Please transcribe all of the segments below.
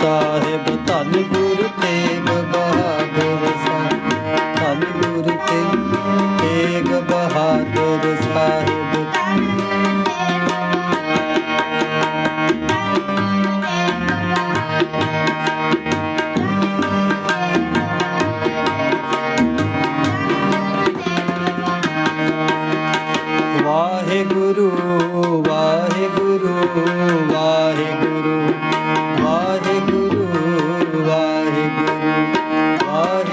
ਸਾਹਿਬ ਧੰਨ ਗੁਰ ਤੇਗ ਬਹਾਦਰ ਸਾਹਿਬ। ਧੰਨ ਗੁਰ ਤੇਗ ਬਹਾਦਰ ਸਾਹਿਬ। ਵਾਹਿਗੁਰੂ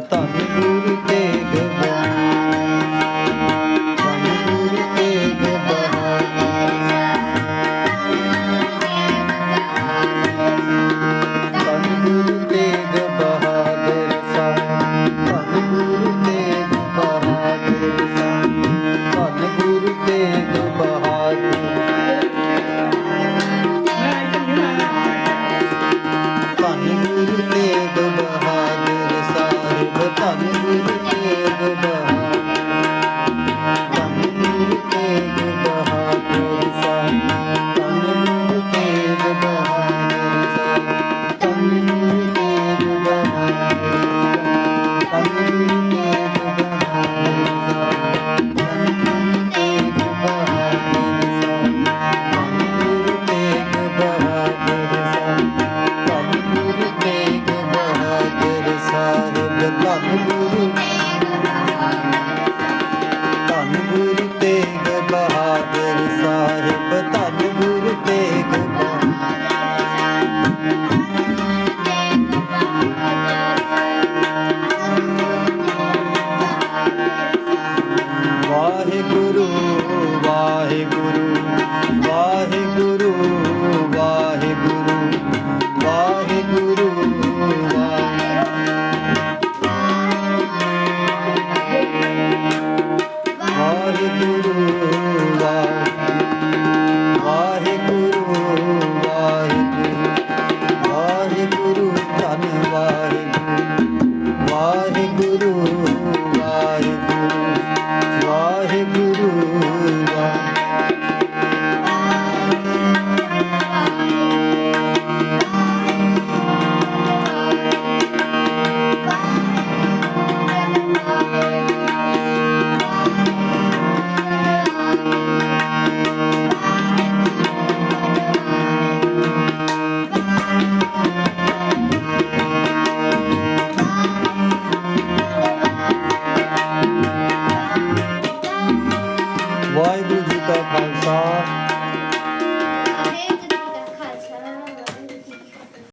大。Jehovah. Bye.